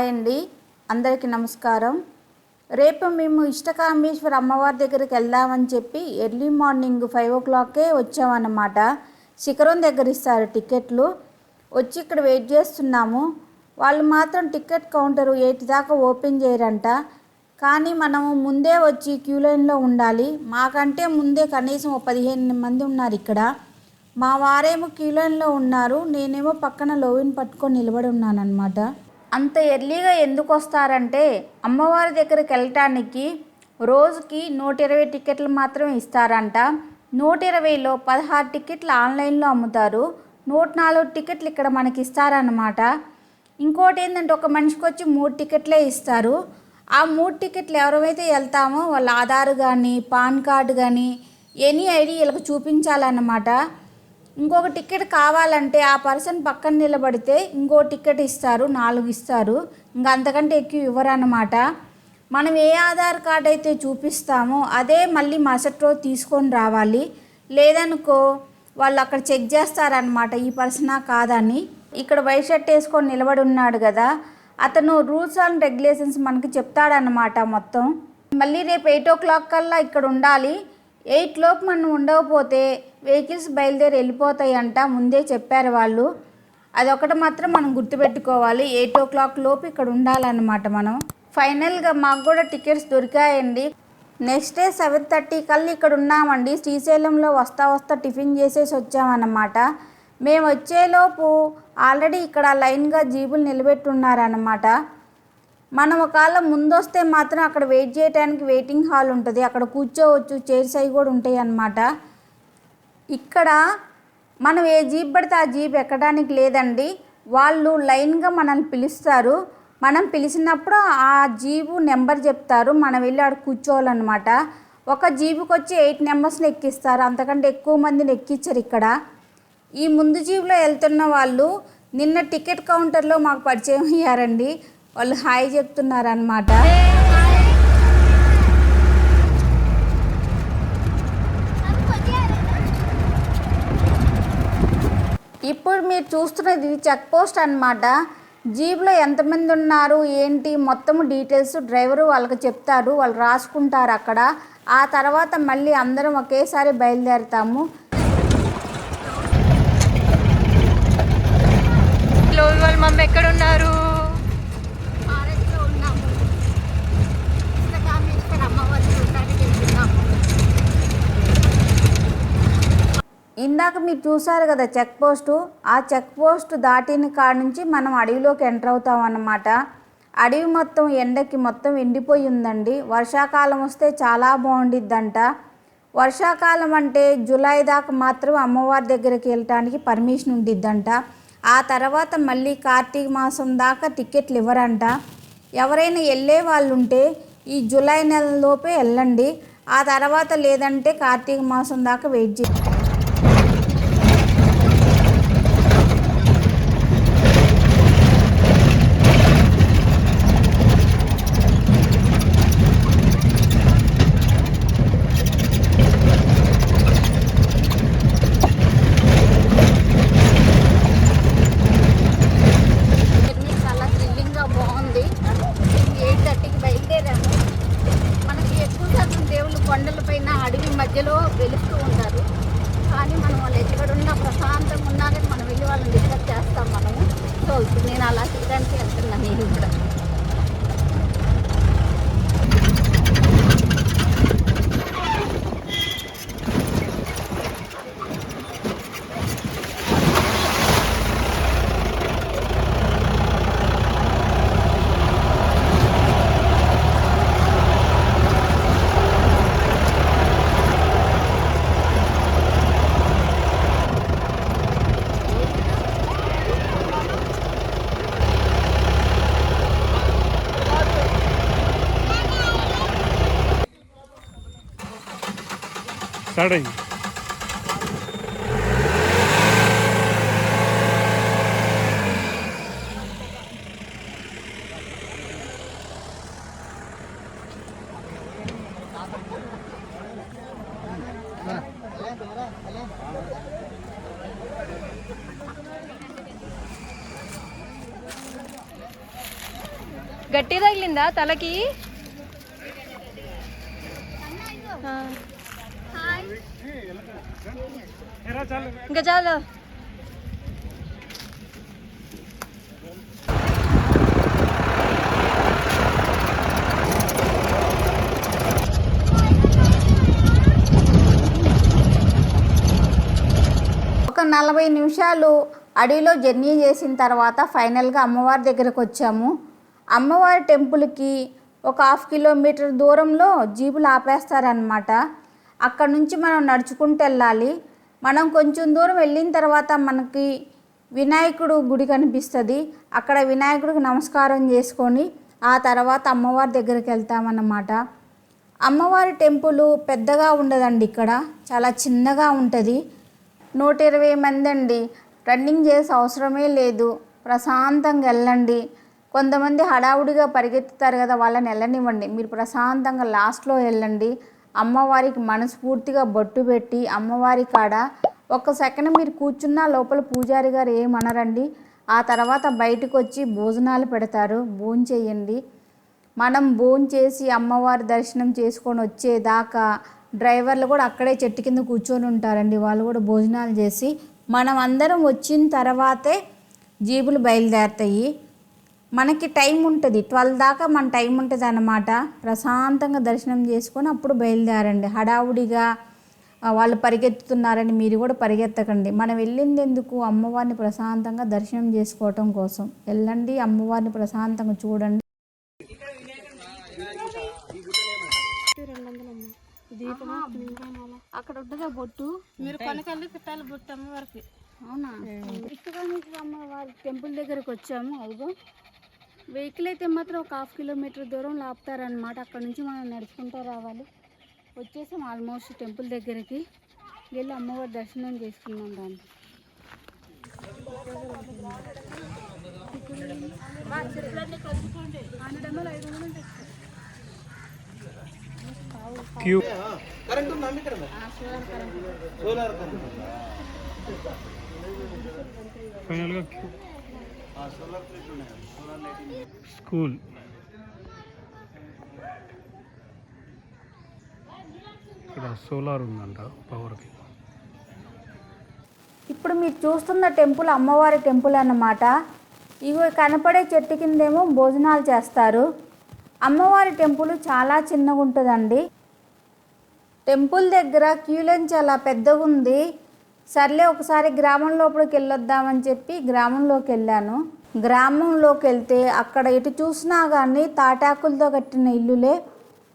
Hi అండి. అందరికీ నమస్కారం. రేపు మేము ఇష్టకామేశ్వర అమ్మవారి దగ్గరికి వెళ్దామని చెప్పి ఎర్లీ మార్నింగ్ ఫైవ్ ఓ క్లాకే వచ్చామన్నమాట. శిఖరం దగ్గర ఇస్తారు టికెట్లు వచ్చి ఇక్కడ వెయిట్ చేస్తున్నాము. వాళ్ళు మాత్రం టికెట్ కౌంటర్ ఎయిట్ దాకా ఓపెన్ చేయరంట. కానీ మనము ముందే వచ్చి క్యూ లైన్లో ఉండాలి. మాకంటే ముందే కనీసం పదిహేను మంది ఉన్నారు ఇక్కడ. మా వారేమో క్యూ లైన్లో ఉన్నారు. నేనేమో పక్కన లోవిన్ పట్టుకొని నిలబడి ఉన్నాను అనమాట అంత ఎర్లీగా ఎందుకు వస్తారంటే అమ్మవారి దగ్గరికి వెళ్ళటానికి రోజుకి నూట ఇరవై టికెట్లు మాత్రమే ఇస్తారంట. నూట ఇరవైలో పదహారు టికెట్లు ఆన్లైన్లో అమ్ముతారు. నూట నాలుగు టికెట్లు ఇక్కడ మనకి ఇస్తారన్నమాట. ఇంకోటి ఏంటంటే ఒక మనిషికి వచ్చి మూడు టికెట్లే ఇస్తారు. ఆ మూడు టికెట్లు ఎవరైతే వెళ్తామో వాళ్ళ ఆధార్ కానీ పాన్ కార్డు కానీ ఎనీ ఐడి వీళ్ళకి చూపించాలన్నమాట. ఇంకొక టికెట్ కావాలంటే ఆ పర్సన్ పక్కన నిలబడితే ఇంకో టికెట్ ఇస్తారు నాలుగు ఇస్తారు. ఇంకా అంతకంటే ఎక్కువ ఇవ్వరు మనం ఏ ఆధార్ కార్డ్ అయితే చూపిస్తామో అదే మళ్ళీ మరుసటి రోజు తీసుకొని రావాలి. లేదనుకో వాళ్ళు అక్కడ చెక్ చేస్తారనమాట ఈ పర్సనా కాదని. ఇక్కడ వైట్ షర్ట్ వేసుకొని నిలబడి ఉన్నాడు కదా అతను రూల్స్ అండ్ రెగ్యులేషన్స్ మనకి చెప్తాడనమాట మొత్తం. మళ్ళీ రేపు ఎయిట్ ఓ క్లాక్ కల్లా ఇక్కడ ఉండాలి. ఎయిట్ లోపు మనం ఉండకపోతే వెహికల్స్ బయలుదేరి వెళ్ళిపోతాయంట ముందే చెప్పారు వాళ్ళు. అదొకటి మాత్రం మనం గుర్తుపెట్టుకోవాలి. ఎయిట్ ఓ క్లాక్ లోపు ఇక్కడ ఉండాలన్నమాట మనం. ఫైనల్గా మాకు కూడా టికెట్స్ దొరికాయండి. నెక్స్ట్ డే సెవెన్ థర్టీ కల్లా ఇక్కడ ఉన్నామండి. శ్రీశైలంలో వస్తా వస్తా టిఫిన్ చేసేసి వచ్చామన్నమాట. మేము వచ్చేలోపు ఆల్రెడీ ఇక్కడ లైన్గా జీబులు నిలబెట్టున్నారన్నమాట. మనం ఒకవేళ ముందొస్తే మాత్రం అక్కడ వెయిట్ చేయడానికి వెయిటింగ్ హాల్ ఉంటుంది. అక్కడ కూర్చోవచ్చు చైర్స్ అవి కూడా ఉంటాయి అన్నమాట. ఇక్కడ మనం ఏ జీప్ పడితే ఆ జీప్ ఎక్కడానికి లేదండి. వాళ్ళు లైన్గా మనల్ని పిలుస్తారు. మనం పిలిచినప్పుడు ఆ జీబు నెంబర్ చెప్తారు. మనం వెళ్ళి ఆడ కూర్చోవాలన్నమాట. ఒక జీబుకి వచ్చి ఎయిట్ నెంబర్స్ని ఎక్కిస్తారు. అంతకంటే ఎక్కువ మందిని ఎక్కించరు ఇక్కడ. ఈ ముందు జీబులో వెళ్తున్న వాళ్ళు నిన్న టికెట్ కౌంటర్లో మాకు పరిచయం అయ్యారండి. వాళ్ళు హాయ్ చెప్తున్నారనమాట ఇప్పుడు మీరు చూస్తున్నది ఇది చెక్ పోస్ట్ అనమాట జీప్లో ఎంతమంది ఉన్నారు ఏంటి మొత్తం డీటెయిల్స్ డ్రైవరు వాళ్ళకి చెప్తారు వాళ్ళు రాసుకుంటారు అక్కడ. ఆ తర్వాత మళ్ళీ అందరం ఒకేసారి బయలుదేరుతాము. లోవి వాళ్ళ మమ్మీ ఎక్కడ ఇందాక మీరు చూసారు కదా చెక్ పోస్టు. ఆ చెక్ పోస్ట్ దాటిన కాడ నుంచి మనం అడవిలోకి ఎంటర్ అవుతాం అన్నమాట. అడవి మొత్తం ఎండకి మొత్తం ఎండిపోయి ఉందండి. వర్షాకాలం వస్తే చాలా బాగుండిద్దంట. వర్షాకాలం అంటే జూలై దాకా మాత్రం అమ్మవారి దగ్గరికి వెళ్ళటానికి పర్మిషన్ ఉండిద్దంట. ఆ తర్వాత మళ్ళీ కార్తీక మాసం దాకా టికెట్లు ఇవ్వరంట. ఎవరైనా వెళ్ళే వాళ్ళు ఉంటే ఈ జూలై నెలలోపే వెళ్ళండి. ఆ తర్వాత లేదంటే కార్తీక మాసం దాకా వెయిట్ చేయండి. స్టార్ట్ అయ్యి. గట్టి తగిలిందా తలకి? ఇంకా చాలు. ఒక నలభై నిమిషాలు అడవిలో జర్నీ చేసిన తర్వాత ఫైనల్గా అమ్మవారి దగ్గరకు వచ్చాము. అమ్మవారి టెంపుల్కి ఒక హాఫ్ కిలోమీటర్ దూరంలో జీపులు ఆపేస్తారనమాట అక్కడ నుంచి మనం నడుచుకుంటూ వెళ్ళాలి. మనం కొంచెం దూరం వెళ్ళిన తర్వాత మనకి వినాయకుడు గుడి కనిపిస్తుంది. అక్కడ వినాయకుడికి నమస్కారం చేసుకొని ఆ తర్వాత అమ్మవారి దగ్గరికి వెళ్తామన్నమాట. అమ్మవారి టెంపుల్ పెద్దగా ఉండదండి ఇక్కడ. చాలా చిన్నగా ఉంటుంది. నూట ఇరవై మంది అండి. రన్నింగ్ చేసే అవసరమే లేదు. ప్రశాంతంగా వెళ్ళండి. కొంతమంది హడావుడిగా పరిగెత్తుతారు కదా వాళ్ళని వెళ్ళనివ్వండి. మీరు ప్రశాంతంగా లాస్ట్లో వెళ్ళండి. అమ్మవారికి మనస్ఫూర్తిగా బొట్టు పెట్టి అమ్మవారి కాడ ఒక సెకండ్ మీరు కూర్చున్నా లోపల పూజారి గారు ఏమనరండి? ఆ తర్వాత బయటకు వచ్చి భోజనాలు పెడతారు. భోజనం చేయండి. మనం భోజనం చేసి అమ్మవారి దర్శనం చేసుకొని వచ్చేదాకా డ్రైవర్లు కూడా అక్కడే చెట్టు కింద కూర్చొని ఉంటారండి. వాళ్ళు కూడా భోజనాలు చేసి మనం అందరం వచ్చిన తర్వాతే జీబులు బయలుదేరుతాయి. మనకి టైం ఉంటుంది. ట్వెల్వ్ దాకా మన టైం ఉంటుంది అన్నమాట. ప్రశాంతంగా దర్శనం చేసుకొని అప్పుడు బయలుదేరండి. హడావుడిగా వాళ్ళు పరిగెత్తుతున్నారని మీరు కూడా పరిగెత్తకండి. మనం వెళ్ళింది ఎందుకు? అమ్మవారిని ప్రశాంతంగా దర్శనం చేసుకోవటం కోసం. వెళ్ళండి అమ్మవారిని ప్రశాంతంగా చూడండి. అక్కడ ఉంటుందా బొట్టు. మీరు కొనకెళ్ళి పెట్టాలి బుట్టమ్మ వరకు అవునా? అమ్మవారి టెంపుల్ దగ్గరకు వచ్చాము. అదిగో. వెహికల్ అయితే మాత్రం ఒక హాఫ్ కిలోమీటర్ దూరం ఆపుతారనమాట అక్కడ నుంచి మనం నడుచుకుంటూ రావాలి. వచ్చేసాం ఆల్మోస్ట్ టెంపుల్ దగ్గరికి. వెళ్ళి అమ్మవారి దర్శనం చేసుకున్నాం దాన్ని ఫైనల్గా స్కూల్. ఇక్కడ సోలార్ ఉందంట పవర్కి. ఇప్పుడు మీరు చూస్తున్న టెంపుల్ అమ్మవారి టెంపుల్ అన్నమాట. ఇవి కనపడే చెట్టు కిందేమో భోజనాలు చేస్తారు. అమ్మవారి టెంపుల్ చాలా చిన్నగా ఉంటుందండి టెంపుల్ దగ్గర క్యూ లైన్ చాలా పెద్దగా ఉంది సర్లే ఒకసారి గ్రామం లోపలికి వెళ్ళొద్దామని చెప్పి గ్రామంలోకి వెళ్ళాను. గ్రామంలోకి వెళ్తే అక్కడ ఎటు చూసినా కానీ తాటాకులతో కట్టిన ఇల్లులే.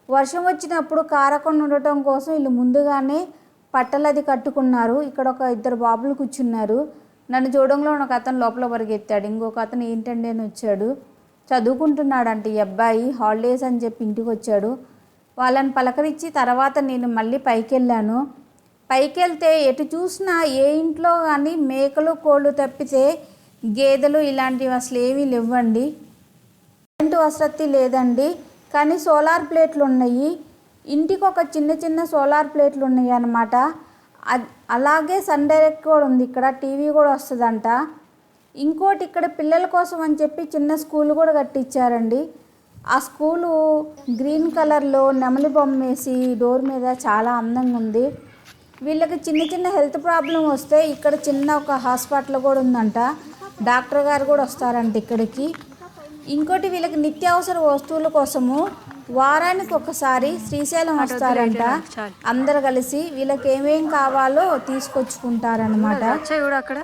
వర్షం వచ్చినప్పుడు కారకుండా ఉండటం కోసం వీళ్ళు ముందుగానే పట్టలది కట్టుకున్నారు. ఇక్కడ ఒక ఇద్దరు బాబులు కూర్చున్నారు. నన్ను చూడంలో ఒక అతను లోపల పరిగెత్తాడు. ఇంకొక అతను ఏంటండి అని వచ్చాడు. చదువుకుంటున్నాడంట ఈ అబ్బాయి. హాలిడేస్ అని చెప్పి ఇంటికి వచ్చాడు. వాళ్ళని పలకరించి తర్వాత నేను మళ్ళీ పైకి వెళ్ళాను. పైకెళ్తే ఎటు చూసినా ఏ ఇంట్లో కానీ మేకలు కోళ్ళు తప్పితే గేదెలు ఇలాంటివి అసలు ఏమీ లేవండి. కరెంటు వసతి లేదండి. కానీ సోలార్ ప్లేట్లు ఉన్నాయి. ఇంటికి ఒక చిన్న చిన్న సోలార్ ప్లేట్లు ఉన్నాయి అన్నమాట అలాగే సన్ డైరెక్ట్ కూడా ఉంది. ఇక్కడ టీవీ కూడా వస్తుందంట. ఇంకోటి ఇక్కడ పిల్లల కోసం అని చెప్పి చిన్న స్కూల్ కూడా కట్టించారండి ఆ స్కూలు గ్రీన్ కలర్లో నెమలి బొమ్మ వేసి డోర్ మీద చాలా అందంగా ఉంది. వీళ్ళకి చిన్న చిన్న హెల్త్ ప్రాబ్లం వస్తే ఇక్కడ చిన్న ఒక హాస్పిటల్ కూడా ఉందంట. డాక్టర్ గారు కూడా వస్తారంట ఇక్కడికి. ఇంకోటి వీళ్ళకి నిత్యావసర వస్తువుల కోసము వారానికి ఒకసారి శ్రీశైలం వస్తారంట. అందరు కలిసి వీళ్ళకి ఏమేం కావాలో తీసుకొచ్చుకుంటారనమాట అక్కడ.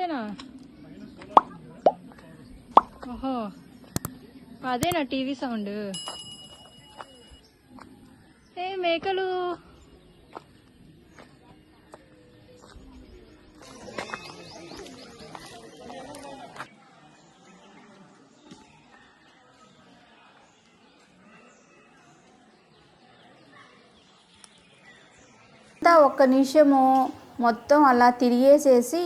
అంతేనా? ఓహో. అదేనా టీవీ సౌండ్? ఏ మేకలు? ఒక్క నిమిషము మొత్తం అలా తిరిగేసేసి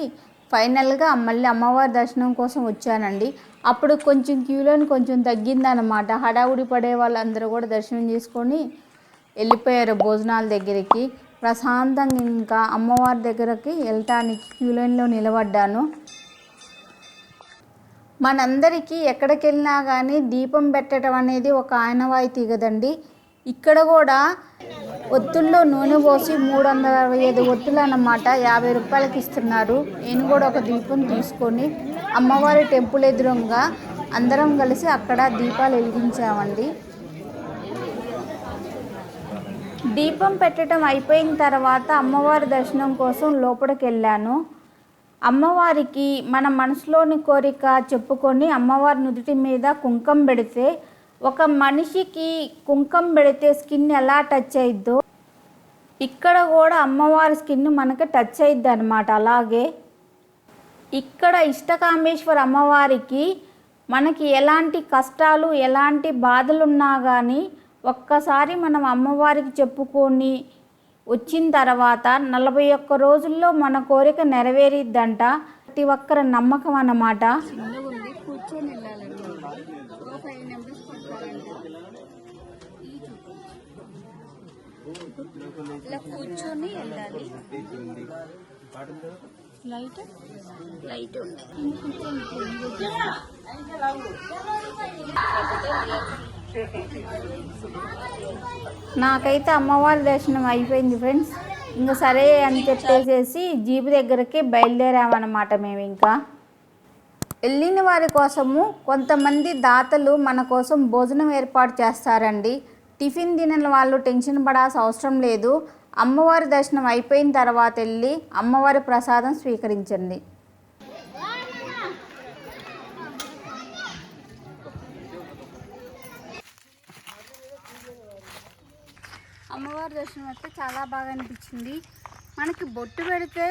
ఫైనల్గా మళ్ళీ అమ్మవారి దర్శనం కోసం వచ్చానండి. అప్పుడు కొంచెం క్యూలోని కొంచెం తగ్గిందనమాట హడావుడి పడే వాళ్ళందరూ కూడా దర్శనం చేసుకొని వెళ్ళిపోయారు భోజనాల దగ్గరికి. ప్రశాంతంగా ఇంకా అమ్మవారి దగ్గరకి వెళ్ళటానికి క్యూలైన్లో నిలబడ్డాను. మనందరికీ ఎక్కడికి వెళ్ళినా కానీ దీపం పెట్టడం అనేది ఒక ఆనవాయితీ కదండి. ఇక్కడ కూడా ఒత్తుల్లో నూనె పోసి మూడు వందల అరవై ఐదు ఒత్తులు అన్నమాట. యాభై రూపాయలకి ఇస్తున్నారు. నేను కూడా ఒక దీపం తీసుకొని అమ్మవారి టెంపుల్ ఎదురుగా అందరం కలిసి అక్కడ దీపాలు వెలిగించామండి. దీపం పెట్టడం అయిపోయిన తర్వాత అమ్మవారి దర్శనం కోసం లోపలికి వెళ్ళాను అమ్మవారికి మన మనసులోని కోరిక చెప్పుకొని అమ్మవారి నుదుటి మీద కుంకం పెడితే ఒక మనిషికి కుంకం పెడితే స్కిన్ ఎలా టచ్ అయిద్దో ఇక్కడ కూడా అమ్మవారి స్కిన్ మనకి టచ్ అయిద్ది అనమాట అలాగే ఇక్కడ ఇష్టకామేశ్వర అమ్మవారికి మనకి ఎలాంటి కష్టాలు ఎలాంటి బాధలు ఉన్నా కానీ ఒక్కసారి మనం అమ్మవారికి చెప్పుకొని వచ్చిన తర్వాత నలభై ఒక్క రోజుల్లో మన కోరిక నెరవేరిద్దంట ప్రతి ఒక్కరి నమ్మకం అన్నమాట. ఇలా కూర్చొని వెళ్ళాలి. లైట్? లైట్ నాకైతే అమ్మవారి దర్శనం అయిపోయింది ఫ్రెండ్స్. ఇంకా సరే అని చెప్పేసేసి జీపు దగ్గరికి బయలుదేరామన్నమాట మేము ఇంకా. వెళ్ళిన వారి కోసము కొంతమంది దాతలు మన కోసం భోజనం ఏర్పాటు చేస్తారండి. టిఫిన్ తినని వాళ్ళు టెన్షన్ పడాల్సిన అవసరం లేదు. అమ్మవారి దర్శనం అయిపోయిన తర్వాత వెళ్ళి అమ్మవారి ప్రసాదం స్వీకరించండి. అమ్మవారి దర్శనం అయితే చాలా బాగా అనిపించింది. మనకి బొట్టు పెడితే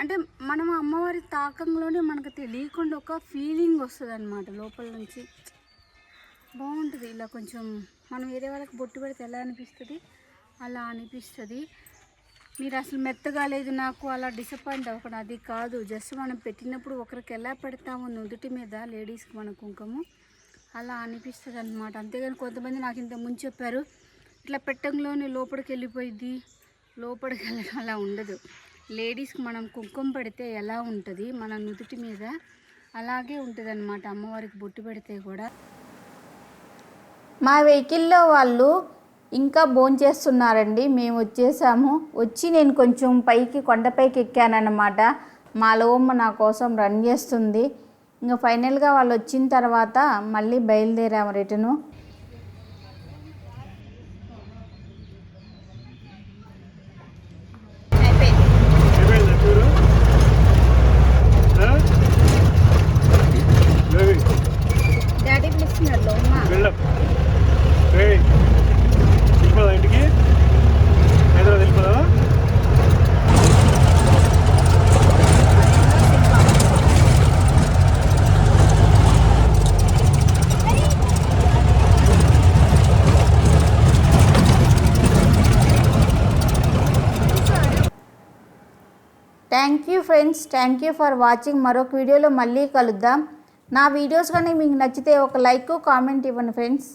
అంటే మనం అమ్మవారి తాకంలోనే మనకు తెలియకుండా ఒక ఫీలింగ్ వస్తుంది అనమాట లోపల నుంచి. బాగుంటుంది. ఇలా కొంచెం మనం వేరే వాళ్ళకి బొట్టు పెడితే ఎలా అనిపిస్తుంది? అలా అనిపిస్తుంది. మీరు అసలు మెత్తగా లేదు నాకు అలా డిసప్పాయింట్ అవ్వకండి. అది కాదు. జస్ట్ మనం పెట్టినప్పుడు ఒకరికి ఎలా పెడతాము నుదుటి మీద లేడీస్కి మన కుంకుమ అలా అనిపిస్తుంది అనమాట అంతేగాని కొంతమంది నాకు ఇంత ముందు చెప్పారు ఇట్లా పెట్టంలోనే లోపలికి వెళ్ళిపోయింది లోపలికి వెళ్ళడం అలా ఉండదు. లేడీస్కి మనం కుంకుమ పెడితే ఎలా ఉంటుంది? మన నుదుటి మీద అలాగే ఉంటుంది అన్నమాట అమ్మవారికి బొట్టు పెడితే కూడా. మా వెహికల్లో వాళ్ళు ఇంకా భోంచేస్తున్నారండి మేము వచ్చేసాము. వచ్చి నేను కొంచెం పైకి కొండపైకి ఎక్కానన్నమాట. మా లోమ్మ నా కోసం రన్ చేస్తుంది. ఇంకా ఫైనల్గా వాళ్ళు వచ్చిన తర్వాత మళ్ళీ బయలుదేరాము రిటర్ను అయిపోయిందా టూరు ఆ? లేవి, డాడీ పిలుస్తున్నారు లోమ్మ వెళ్ళం ఏయ్, వెళ్ళిపోదా ఇంటికి Hyderabad వెళ్ళిపోదా thank you friends thank you for watching మరొక వీడియోలో మళ్ళీ కలుద్దాం. నా వీడియోస్ కానీ మీకు నచ్చితే ఒక లైక్ కామెంట్ ఇవ్వండి ఫ్రెండ్స్.